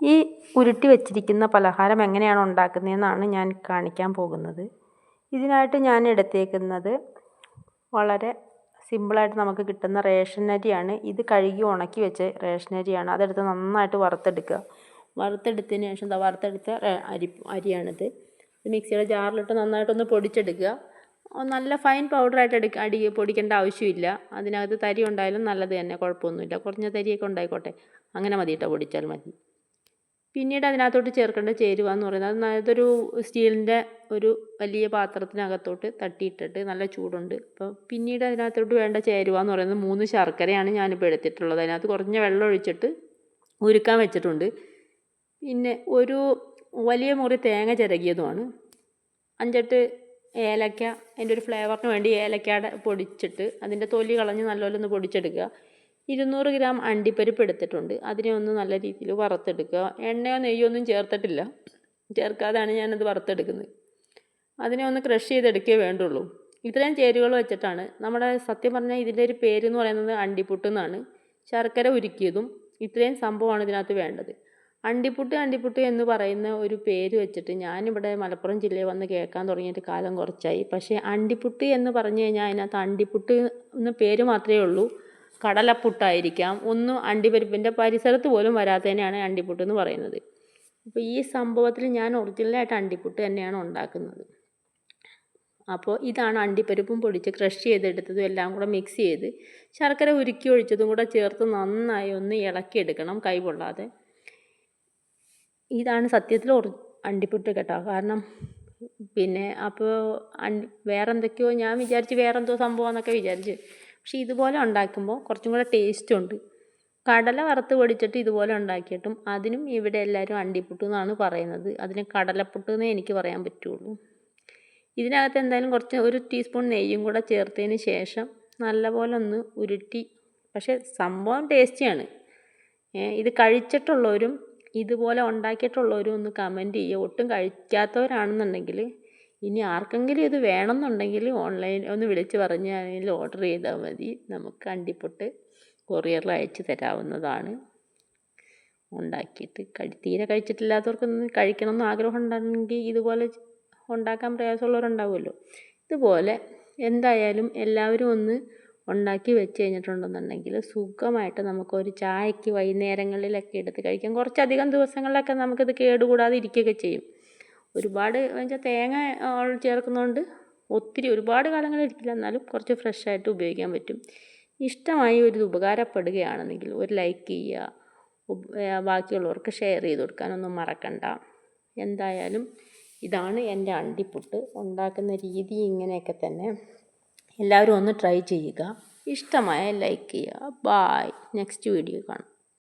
ഈ ഉരുട്ടി വെച്ചിരിക്കുന്ന പലഹാരം എങ്ങനെയാണ് ഉണ്ടാക്കുന്നതെന്നാണ് ഞാൻ കാണിക്കാൻ പോകുന്നത്. ഇതിനായിട്ട് ഞാൻ എടുത്തേക്കുന്നത് വളരെ സിമ്പിളായിട്ട് നമുക്ക് കിട്ടുന്ന റേഷൻ അരിയാണ് ഇത് കഴുകി ഉണക്കി വെച്ച റേഷൻ അരിയാണ് അതെടുത്ത് നന്നായിട്ട് വറുത്തെടുക്കുക. വറുത്തെടുത്തതിന് ശേഷം വറുത്തെടുത്ത അരി അരിയാണിത്. മിക്സിയുടെ ജാറിലിട്ട് നന്നായിട്ടൊന്ന് പൊടിച്ചെടുക്കുക. നല്ല ഫൈൻ പൗഡറായിട്ട് എടുക്കുക അടി പൊടിക്കേണ്ട ആവശ്യമില്ല. അതിനകത്ത് തരി ഉണ്ടായാലും നല്ലത് തന്നെ കുഴപ്പമൊന്നുമില്ല. കുറഞ്ഞ തരിയൊക്കെ ഉണ്ടായിക്കോട്ടെ. അങ്ങനെ മതി കേട്ടോ പൊടിച്ചാൽ മതി. പിന്നീട് അതിനകത്തോട്ട് ചേർക്കേണ്ട ചേരുവ എന്ന് പറയുന്നത് അതൊരു സ്റ്റീലിന്റെ ഒരു വലിയ പാത്രത്തിനകത്തോട്ട് തട്ടിയിട്ടിട്ട് നല്ല ചൂടുണ്ട്. അപ്പോൾ പിന്നീട് അതിനകത്തോട്ട് വേണ്ട ചേരുവ എന്ന് പറയുന്നത് മൂന്ന് ശർക്കരയാണ് ഞാനിപ്പോൾ എടുത്തിട്ടുള്ളത്. അതിനകത്ത് കുറഞ്ഞ വെള്ളം ഒഴിച്ചിട്ട് ഉരുക്കാൻ വെച്ചിട്ടുണ്ട്. പിന്നെ ഒരു വലിയ മുറി തേങ്ങ ചിരകിയതുമാണ്. അഞ്ചെട്ട് ഏലക്ക അതിന്റെ ഒരു ഫ്ലേവറിന് വേണ്ടി ഏലക്കയുടെ പൊടിച്ചിട്ട് അതിന്റെ തൊലി കളഞ്ഞ് നല്ലപോലെ ഒന്ന് പൊടിച്ചെടുക്കുക. ഇരുന്നൂറ് ഗ്രാം അണ്ടിപ്പരിപ്പ് എടുത്തിട്ടുണ്ട്. അതിനെ ഒന്ന് നല്ല രീതിയിൽ വറുത്തെടുക്കുക. എണ്ണയോ നെയ്യോ ഒന്നും ചേർത്തിട്ടില്ല. ചേർക്കാതെയാണ് ഞാനത് വറുത്തെടുക്കുന്നത്. അതിനെ ഒന്ന് ക്രഷ് ചെയ്തെടുക്കേ വേണ്ടുള്ളൂ. ഇത്രയും ചേരുവകൾ വെച്ചിട്ടാണ് നമ്മുടെ സത്യം പറഞ്ഞാൽ ഇതിന്റെ ഒരു പേര് എന്ന് പറയുന്നത് അണ്ടിപ്പുട്ട് എന്നാണ്. ശർക്കര ഉരുക്കിയതും ഇത്രയും സംഭവമാണ് ഇതിനകത്ത് വേണ്ടത്. അണ്ടിപ്പുട്ട് അണ്ടിപ്പുട്ട് എന്ന് പറയുന്ന ഒരു പേര് വെച്ചിട്ട് ഞാനിവിടെ മലപ്പുറം ജില്ലയിൽ വന്ന് കേൾക്കാൻ തുടങ്ങിയിട്ട് കാലം കുറച്ചായി. പക്ഷേ അണ്ടിപ്പുട്ട് എന്ന് പറഞ്ഞു കഴിഞ്ഞാൽ അതിനകത്ത് അണ്ടിപ്പുട്ട് എന്ന പേര് മാത്രമേ ഉള്ളൂ. കടലപ്പുട്ടായിരിക്കാം. ഒന്നും അണ്ടിപ്പരിപ്പിന്റെ പരിസരത്ത് പോലും വരാത്തതിനെയാണ് അണ്ടിപ്പുട്ട് എന്ന് പറയുന്നത്. അപ്പോൾ ഈ സംഭവത്തിൽ ഞാൻ ഒറിജിനലായിട്ട് അണ്ടിപ്പുട്ട് തന്നെയാണ് ഉണ്ടാക്കുന്നത്. അപ്പോൾ ഇതാണ് അണ്ടിപ്പരിപ്പും പൊടിച്ച് ക്രഷ് ചെയ്തെടുത്തതും എല്ലാം കൂടെ മിക്സ് ചെയ്ത് ശർക്കര ഉരുക്കി ഒഴിച്ചതും കൂടെ ചേർത്ത് നന്നായി ഒന്ന് ഇളക്കിയെടുക്കണം കൈ പൊള്ളാതെ. ഇതാണ് സത്യത്തിൽ ഒറി അണ്ടിപ്പുട്ട് കേട്ടോ. കാരണം പിന്നെ അപ്പോൾ അണ്ടി വേറെ എന്തൊക്കെയോ ഞാൻ വിചാരിച്ച് വേറെന്തോ സംഭവം എന്നൊക്കെ വിചാരിച്ച് പക്ഷേ ഇതുപോലെ ഉണ്ടാക്കുമ്പോൾ കുറച്ചും കൂടെ ടേസ്റ്റ് ഉണ്ട്. കടല വറുത്ത് പൊടിച്ചിട്ട് ഇതുപോലെ ഉണ്ടാക്കിയിട്ടും അതിനും ഇവിടെ എല്ലാവരും അണ്ടിപ്പുട്ട് എന്നാണ് പറയുന്നത്. അതിന് കടലപ്പുട്ട് എന്നേ എനിക്ക് പറയാൻ പറ്റുള്ളൂ. ഇതിനകത്ത് എന്തായാലും കുറച്ച് ഒരു ടീസ്പൂൺ നെയ്യും കൂടെ ചേർത്തതിന് ശേഷം നല്ലപോലെ ഒന്ന് ഉരുട്ടി. പക്ഷേ സംഭവം ടേസ്റ്റിയാണ്. ഇത് കഴിച്ചിട്ടുള്ളവരും ഇതുപോലെ ഉണ്ടാക്കിയിട്ടുള്ളവരും ഒന്ന് കമന്റ് ചെയ്യുക. ഒട്ടും കഴിക്കാത്തവരാണെന്നുണ്ടെങ്കിൽ ഇനി ആർക്കെങ്കിലും ഇത് വേണമെന്നുണ്ടെങ്കിൽ ഓൺലൈൻ ഒന്ന് വിളിച്ച് പറഞ്ഞ് അതിൽ ഓർഡർ ചെയ്താൽ മതി. നമുക്ക് അണ്ടിപ്പൊട്ട് കൊറിയറിൽ അയച്ചു തരാവുന്നതാണ്. ഉണ്ടാക്കിയിട്ട് കഴി തീരെ കഴിച്ചിട്ടില്ലാത്തവർക്കൊന്ന് കഴിക്കണമെന്ന് ആഗ്രഹം ഉണ്ടെങ്കിൽ ഇതുപോലെ ഉണ്ടാക്കാൻ പ്രയാസമുള്ളവരുണ്ടാവുമല്ലോ. ഇതുപോലെ എന്തായാലും എല്ലാവരും ഒന്ന് ഉണ്ടാക്കി വെച്ച് കഴിഞ്ഞിട്ടുണ്ടെന്നുണ്ടെങ്കിൽ സുഖമായിട്ട് നമുക്കൊരു ചായക്ക് വൈകുന്നേരങ്ങളിലൊക്കെ എടുത്ത് കഴിക്കാം. കുറച്ചധികം ദിവസങ്ങളിലൊക്കെ നമുക്കിത് കേടുകൂടാതെ ഇരിക്കുകയൊക്കെ ചെയ്യും. ഒരുപാട് വെച്ചാൽ തേങ്ങ ചേർക്കുന്നതുകൊണ്ട് ഒത്തിരി ഒരുപാട് കാലങ്ങൾ ഇരിക്കില്ല എന്നാലും കുറച്ച് ഫ്രഷ് ആയിട്ട് ഉപയോഗിക്കാൻ പറ്റും. ഇഷ്ടമായി ഒരു ഉപകാരപ്പെടുകയാണെന്നെങ്കിൽ ഒരു ലൈക്ക് ചെയ്യുക. ബാക്കിയുള്ളവർക്ക് ഷെയർ ചെയ്ത് കൊടുക്കാനൊന്നും മറക്കണ്ട. എന്തായാലും ഇതാണ് എന്റെ അണ്ടിപ്പുട്ട്. ഉണ്ടാക്കുന്ന രീതി ഇങ്ങനെയൊക്കെ തന്നെ. എല്ലാവരും ഒന്ന് ട്രൈ ചെയ്യുക. ഇഷ്ടമായ ലൈക്ക് ചെയ്യുക. ബായ് നെക്സ്റ്റ് വീഡിയോ കാണാം.